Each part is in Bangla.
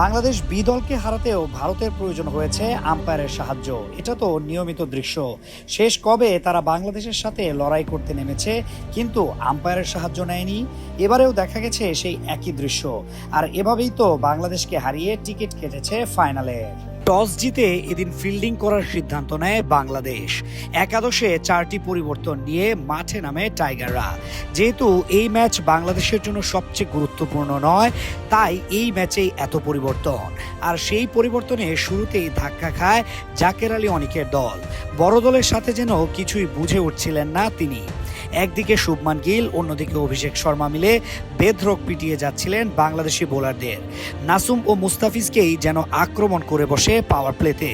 বাংলাদেশ বি দলকে হারাতেও ভারতের প্রয়োজন হয়েছে আম্পায়ারের সাহায্য। এটা তো নিয়মিত দৃশ্য। শেষ কবে তারা বাংলাদেশের সাথে লড়াই করতে নেমেছে, কিন্তু আম্পায়ারের সাহায্য নেয়নি। এবারেও দেখা গেছে সেই একই দৃশ্য। আর এভাবেই তো বাংলাদেশকে হারিয়ে টিকিট কেটেছে ফাইনালের টস জিতে এদিন ফিল্ডিং করার সিদ্ধান্ত নেয় বাংলাদেশ। একাদশে চারটি পরিবর্তন নিয়ে মাঠে নামে টাইগাররা। যেহেতু এই ম্যাচ বাংলাদেশের জন্য সবচেয়ে গুরুত্বপূর্ণ নয়, তাই এই ম্যাচেই এত পরিবর্তন। আর সেই পরিবর্তনে শুরুতেই ধাক্কা খায় জাকের আলী অনিকের দল। বড় দলের সাথে যেন কিছুই বুঝে উঠছিলেন না তিনি। একদিকে শুভমান গিল, অন্যদিকে অভিষেক শর্মা মিলে বেধরক পিটিয়ে যাচ্ছিলেন বাংলাদেশি বোলারদের। নাসুম ও মুস্তাফিজকেই যেন আক্রমণ করে বসে পাওয়ার প্লেতে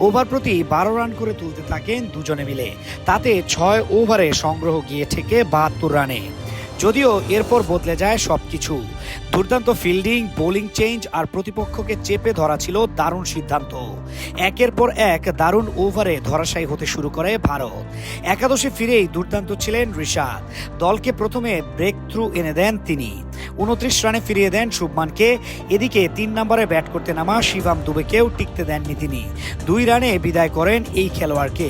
ওভার প্রতি বারো রান করে তুলতে থাকেন দুজনে মিলে। তাতে ছয় ওভারে সংগ্রহ গিয়ে থেকে বাহাত্তর রানে যদিও এরপর বদলে যায় সব কিছু দুর্দান্ত ফিল্ডিং, বোলিং চেঞ্জ আর প্রতিপক্ষকে চেপে ধরা ছিল দারুণ সিদ্ধান্ত। একের পর এক দারুণ ওভারে ধরাশায়ী হতে শুরু করে ভারত। একাদশে ফিরেই দুর্দান্ত ছিলেন ঋষাদ দলকে প্রথমে ব্রেক থ্রু এনে দেন তিনি। উনত্রিশ রানে ফিরিয়ে দেন শুভমানকে। এদিকে তিন নম্বরে ব্যাট করতে নামা শিবাম দুবেকেও টিকতে দেননি তিনি। দুই রানে বিদায় করেন এই খেলোয়াড়কে।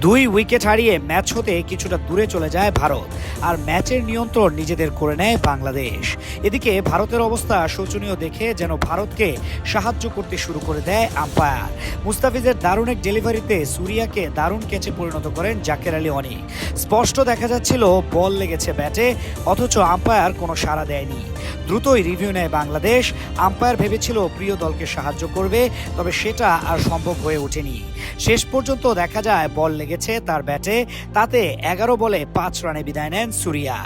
দুই উইকেট হারিয়ে ম্যাচ হতে কিছুটা দূরে চলে যায় ভারত, আর ম্যাচের নিয়ন্ত্রণ নিজেদের করে নেয় বাংলাদেশ। এদিকে ভারতের অবস্থা শোচনীয় দেখে যেন ভারতকে সাহায্য করতে শুরু করে দেয় আম্পায়ার। মুস্তাফিজের দারুণ এক ডেলিভারিতে সুরিয়াকে দারুণ ক্যাচে পরিণত করেন জাকের আলী অনিক। স্পষ্ট দেখা যাচ্ছিল, বল লেগেছে ব্যাটে, অথচ আম্পায়ার কোনো সাড়া দেয়নি। দ্রুতই রিভিউ নেয় বাংলাদেশ। আম্পায়ার ভেবেছিল প্রিয় দলকে সাহায্য করবে, তবে সেটা আর সম্ভব হয়ে ওঠেনি। শেষ পর্যন্ত দেখা যায় বল লেগেছে তার ব্যাটে, তাতে এগারো বলে পাঁচ রানে বিদায় নেন সুরিয়া।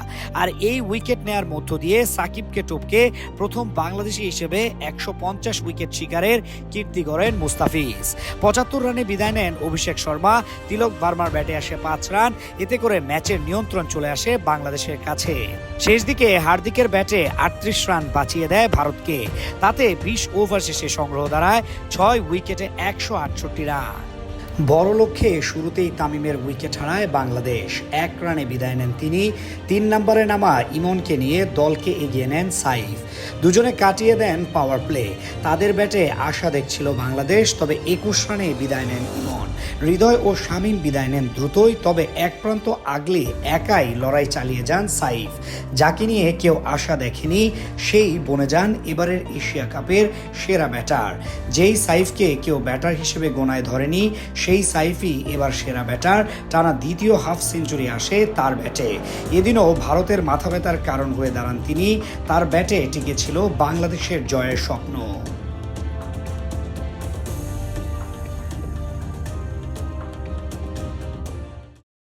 আর এই উইকেট নেয়ার মধ্য দিয়ে সাকিবকে টপকে প্রথম বাংলাদেশি হিসেবে একশো পঞ্চাশ উইকেট শিকারের কীর্তি গড়েন মুস্তাফিজ। পঁচাত্তর রানে বিদায় নেন অভিষেক শর্মা, তিলক বার্মার ব্যাটে আসে পাঁচ রান, এতে করে ম্যাচের নিয়ন্ত্রণ চলে আসে বাংলাদেশের কাছে। শেষ দিকে হার্দিকের ব্যাটে আটত্রিশ রান বাঁচিয়ে দেয় ভারতকে। তাতে বিশ ওভার শেষে সংগ্রহ দাঁড়ায় ছয় উইকেটে একশো আটষট্টি রান। বড় লক্ষ্যে শুরুতেই তামিমের উইকেট হারায় বাংলাদেশ। এক রানে বিদায় নেন তিনি। তিন নম্বরে নামা ইমনকে নিয়ে দলকে এগিয়ে নেন সাইফ। দুজনে কাটিয়ে দেন পাওয়ার প্লে তাদের ব্যাটে আশা দেখছিল বাংলাদেশ, তবে একুশ রানে বিদায় নেন ইমন। হৃদয় ও শামীম বিদায় নেন দ্রুতই, তবে এক প্রান্ত আগলে একাই লড়াই চালিয়ে যান সাইফ। যাকে নিয়ে কেউ আশা দেখেনি, সেই বনে যান এবারের এশিয়া কাপের সেরা ব্যাটার। যেই সাইফকে কেউ ব্যাটার হিসেবে গোনায় ধরেনি সেই সাইফি এবার সেরা ব্যাটার। টানা দ্বিতীয় হাফ সেঞ্চুরি আসে তার ব্যাটে। এদিনও ভারতের মাথা ব্যথার কারণ হয়ে দাঁড়ান তিনি। তার ব্যাটে টিকেছিল বাংলাদেশের জয়ের স্বপ্ন।